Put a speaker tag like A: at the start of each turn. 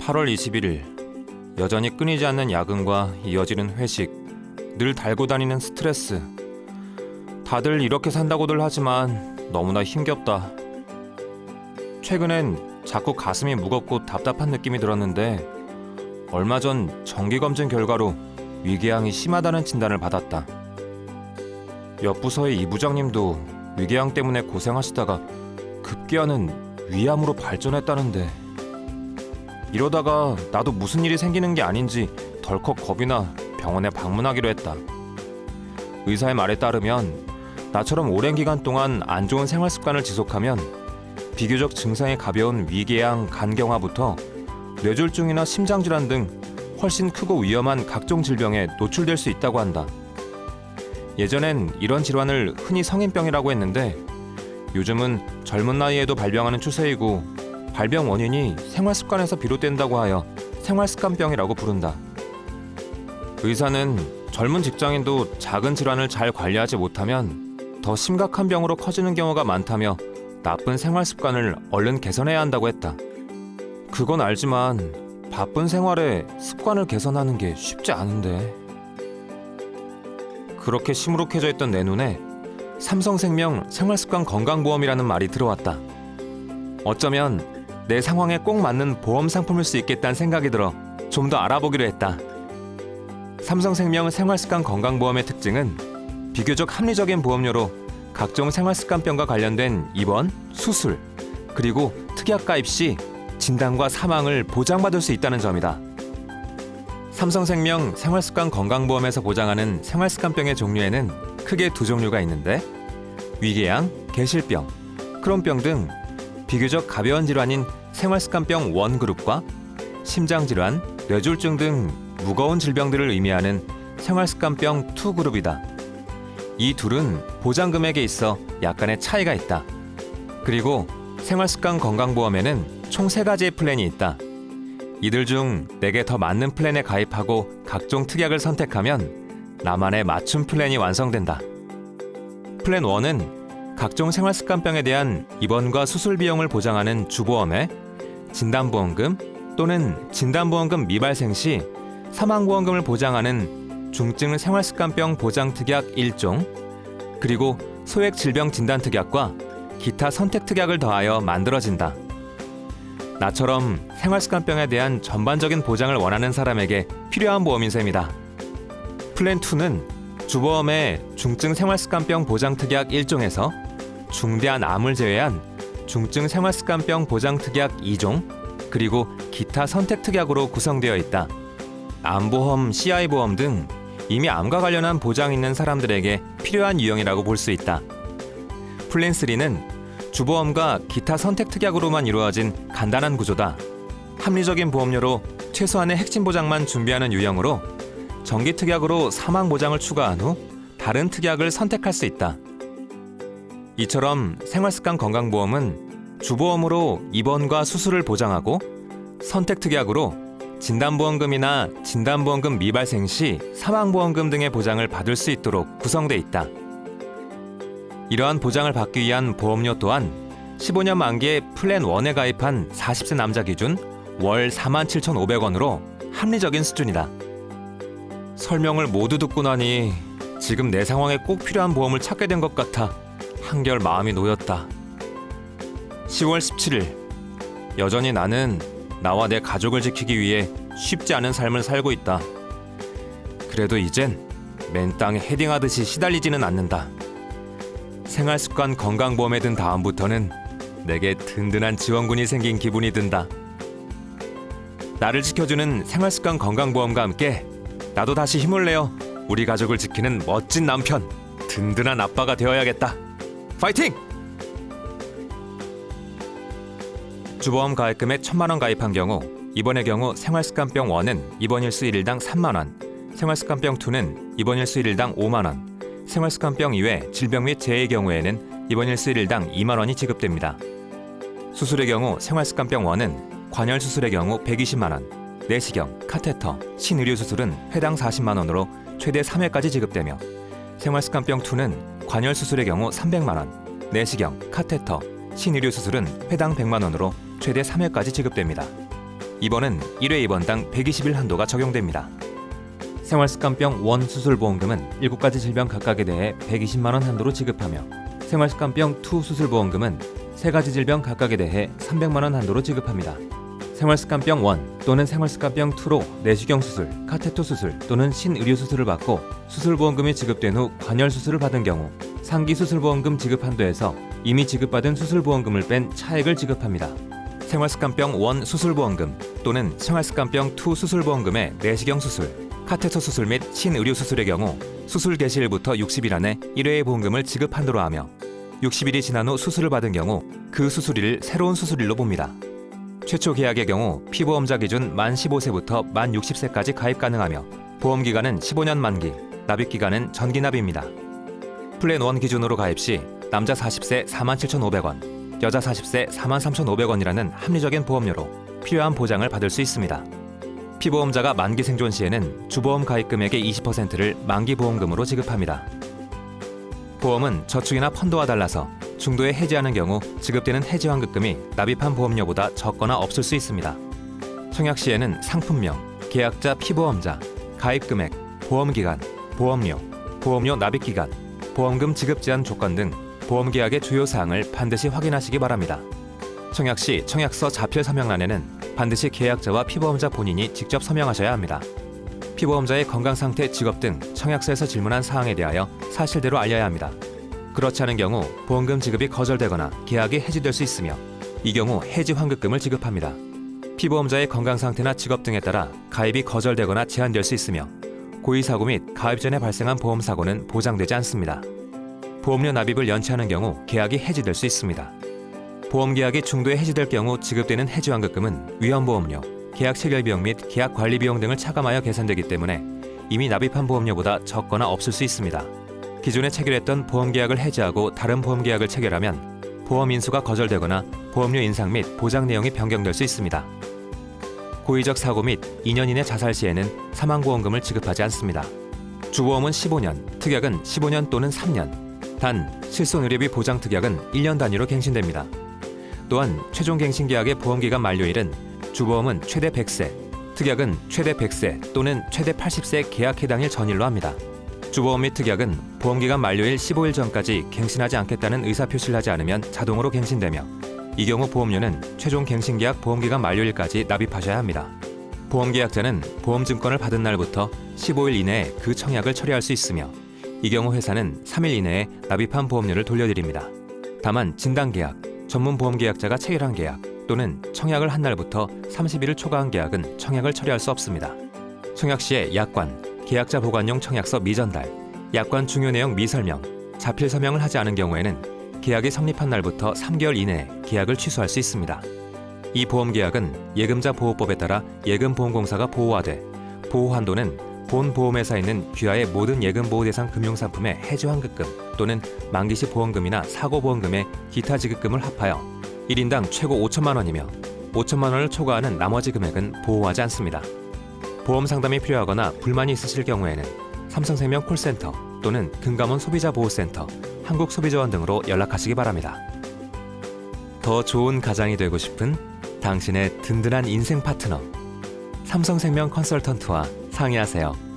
A: 8월 21일 여전히 끊이지 않는 야근과 이어지는 회식 늘 달고 다니는 스트레스. 다들 이렇게 산다고들 하지만 너무나 힘겹다. 최근엔 자꾸 가슴이 무겁고 답답한 느낌이 들었는데 얼마 전 정기검진 결과로 위궤양이 심하다는 진단을 받았다. 옆 부서의 이 부장님도 위궤양 때문에 고생하시다가 급기야는 위암으로 발전했다는데 이러다가 나도 무슨 일이 생기는 게 아닌지 덜컥 겁이 나 병원에 방문하기로 했다. 의사의 말에 따르면 나처럼 오랜 기간 동안 안 좋은 생활 습관을 지속하면 비교적 증상이 가벼운 위궤양, 간경화부터 뇌졸중이나 심장 질환 등 훨씬 크고 위험한 각종 질병에 노출될 수 있다고 한다. 예전엔 이런 질환을 흔히 성인병이라고 했는데 요즘은 젊은 나이에도 발병하는 추세이고 발병 원인이 생활 습관에서 비롯된다고 하여 생활 습관병이라고 부른다. 의사는 젊은 직장인도 작은 질환을 잘 관리하지 못하면 더 심각한 병으로 커지는 경우가 많다며 나쁜 생활 습관을 얼른 개선해야 한다고 했다. 그건 알지만 바쁜 생활에 습관을 개선하는 게 쉽지 않은데. 그렇게 시무룩해져 있던 내 눈에 삼성생명 생활습관 건강보험이라는 말이 들어왔다. 어쩌면 내 상황에 꼭 맞는 보험 상품일 수 있겠다는 생각이 들어 좀 더 알아보기로 했다. 삼성생명 생활습관 건강보험의 특징은 비교적 합리적인 보험료로 각종 생활습관병과 관련된 입원, 수술, 그리고 특약 가입 시 진단과 사망을 보장받을 수 있다는 점이다. 삼성생명 생활습관 건강보험에서 보장하는 생활습관병의 종류에는 크게 두 종류가 있는데 위궤양, 개실병, 크론병 등 비교적 가벼운 질환인 생활습관병 원 그룹과 심장질환, 뇌졸중 등 무거운 질병들을 의미하는 생활습관병 투 그룹이다. 이 둘은 보장 금액에 있어 약간의 차이가 있다. 그리고 생활습관 건강보험에는 총 세 가지의 플랜이 있다. 이들 중 내게 더 맞는 플랜에 가입하고 각종 특약을 선택하면 나만의 맞춤 플랜이 완성된다. 플랜 1은 각종 생활습관병에 대한 입원과 수술 비용을 보장하는 주보험에 진단보험금 또는 진단보험금 미발생 시 사망보험금을 보장하는 중증 생활습관병 보장특약 1종 그리고 소액 질병 진단특약과 기타 선택특약을 더하여 만들어진다. 나처럼 생활습관병에 대한 전반적인 보장을 원하는 사람에게 필요한 보험인 셈이다. 플랜 2는 주보험의 중증 생활습관병 보장특약 1종에서 중대한 암을 제외한 중증 생활습관병 보장 특약 2종 그리고 기타 선택 특약으로 구성되어 있다. 암보험, CI보험 등 이미 암과 관련한 보장 있는 사람들에게 필요한 유형이라고 볼 수 있다. 플랜 3는 주보험과 기타 선택 특약으로만 이루어진 간단한 구조다. 합리적인 보험료로 최소한의 핵심 보장만 준비하는 유형으로 정기 특약으로 사망 보장을 추가한 후 다른 특약을 선택할 수 있다. 이처럼 생활습관 건강보험은 주보험으로 입원과 수술을 보장하고 선택 특약으로 진단보험금이나 진단보험금 미발생 시 사망보험금 등의 보장을 받을 수 있도록 구성돼 있다. 이러한 보장을 받기 위한 보험료 또한 15년 만기에 플랜 1에 가입한 40세 남자 기준 월 47,500원으로 합리적인 수준이다. 설명을 모두 듣고 나니 지금 내 상황에 꼭 필요한 보험을 찾게 된 것 같아 한결 마음이 놓였다. 10월 17일 여전히 나는 나와 내 가족을 지키기 위해 쉽지 않은 삶을 살고 있다. 그래도 이젠 맨 땅에 헤딩하듯이 시달리지는 않는다. 생활습관 건강보험에 든 다음부터는 내게 든든한 지원군이 생긴 기분이 든다. 나를 지켜주는 생활습관 건강보험과 함께 나도 다시 힘을 내어 우리 가족을 지키는 멋진 남편, 든든한 아빠가 되어야겠다. 파이팅! 주보험 가입금액 천만 원 가입한 경우 입원의 경우 생활습관병 1은 입원 일수 1일당 3만 원, 생활습관병 2는 입원 일수 1일당 5만 원, 생활습관병 이외 질병 및 재해의 경우에는 입원 일수 1일당 2만 원이 지급됩니다. 수술의 경우 생활습관병 1은 관열 수술의 경우 120만 원, 내시경, 카테터, 신의료 수술은 회당 40만 원으로 최대 3회까지 지급되며 생활습관병 2는 관열 수술의 경우 300만 원, 내시경, 카테터, 신의료 수술은 회당 100만 원으로 최대 3회까지 지급됩니다. 입원은 1회 입원당 120일 한도가 적용됩니다. 생활습관병 원 수술보험금은 7가지 질병 각각에 대해 120만 원 한도로 지급하며 생활습관병 투 수술보험금은 3가지 질병 각각에 대해 300만 원 한도로 지급합니다. 생활습관병 원 또는 생활습관병 투로 내시경 수술, 카테토 수술 또는 신의료 수술을 받고 수술보험금이 지급된 후 관열 수술을 받은 경우 상기 수술보험금 지급 한도에서 이미 지급받은 수술보험금을 뺀 차액을 지급합니다. 생활습관병 원 수술보험금 또는 생활습관병 투 수술보험금의 내시경 수술, 카테터 수술 및 신의료 수술의 경우 수술 개시일부터 60일 안에 1회의 보험금을 지급 한도로 하며 60일이 지난 후 수술을 받은 경우 그 수술일을 새로운 수술일로 봅니다. 최초 계약의 경우 피보험자 기준 만 15세부터 만 60세까지 가입 가능하며 보험 기간은 15년 만기, 납입 기간은 전기 납입니다. 플랜 1 기준으로 가입 시 남자 40세 47,500원, 여자 40세 43,500원이라는 합리적인 보험료로 필요한 보장을 받을 수 있습니다. 피보험자가 만기 생존 시에는 주보험 가입 금액의 20%를 만기 보험금으로 지급합니다. 보험은 저축이나 펀드와 달라서 중도에 해지하는 경우 지급되는 해지 환급금이 납입한 보험료보다 적거나 없을 수 있습니다. 청약 시에는 상품명, 계약자 피보험자, 가입 금액, 보험 기간, 보험료, 보험료 납입 기간, 보험금 지급 제한 조건 등 보험 계약의 주요 사항을 반드시 확인하시기 바랍니다. 청약 시 청약서 자필 서명란에는 반드시 계약자와 피보험자 본인이 직접 서명하셔야 합니다. 피보험자의 건강 상태, 직업 등 청약서에서 질문한 사항에 대하여 사실대로 알려야 합니다. 그렇지 않은 경우 보험금 지급이 거절되거나 계약이 해지될 수 있으며 이 경우 해지 환급금을 지급합니다. 피보험자의 건강 상태나 직업 등에 따라 가입이 거절되거나 제한될 수 있으며 고의 사고 및 가입 전에 발생한 보험 사고는 보장되지 않습니다. 보험료 납입을 연체하는 경우 계약이 해지될 수 있습니다. 보험 계약이 중도에 해지될 경우 지급되는 해지 환급금은 위험보험료, 계약 체결 비용 및 계약 관리 비용 등을 차감하여 계산되기 때문에 이미 납입한 보험료보다 적거나 없을 수 있습니다. 기존에 체결했던 보험 계약을 해지하고 다른 보험 계약을 체결하면 보험 인수가 거절되거나 보험료 인상 및 보장 내용이 변경될 수 있습니다. 고의적 사고 및 2년 이내 자살 시에는 사망보험금을 지급하지 않습니다. 주보험은 15년, 특약은 15년 또는 3년. 단 실손의료비 보장 특약은 1년 단위로 갱신됩니다. 또한 최종 갱신 계약의 보험기간 만료일은 주보험은 최대 100세, 특약은 최대 100세 또는 최대 80세 계약 해당일 전일로 합니다. 주보험 및 특약은 보험기간 만료일 15일 전까지 갱신하지 않겠다는 의사표시를 하지 않으면 자동으로 갱신되며 이 경우 보험료는 최종 갱신계약 보험기간 만료일까지 납입하셔야 합니다. 보험계약자는 보험증권을 받은 날부터 15일 이내에 그 청약을 처리할 수 있으며 이 경우 회사는 3일 이내에 납입한 보험료를 돌려드립니다. 다만 진단계약, 전문 보험계약자가 체결한 계약 또는 청약을 한 날부터 30일을 초과한 계약은 청약을 처리할 수 없습니다. 청약 시에 약관, 계약자 보관용 청약서 미전달, 약관 중요 내용 미설명, 자필 서명을 하지 않은 경우에는 계약이 성립한 날부터 3개월 이내에 계약을 취소할 수 있습니다. 이 보험 계약은 예금자 보호법에 따라 예금보험공사가 보호하되 보호 한도는 본 보험회사에 있는 귀하의 모든 예금 보호 대상 금융 상품의 해지 환급금 또는 만기시 보험금이나 사고 보험금의 기타 지급금을 합하여 1인당 최고 5천만 원이며 5천만 원을 초과하는 나머지 금액은 보호하지 않습니다. 보험 상담이 필요하거나 불만이 있으실 경우에는 삼성생명 콜센터 또는 금감원 소비자보호센터, 한국소비자원 등으로 연락하시기 바랍니다. 더 좋은 가장이 되고 싶은 당신의 든든한 인생 파트너 삼성생명 컨설턴트와 상의하세요.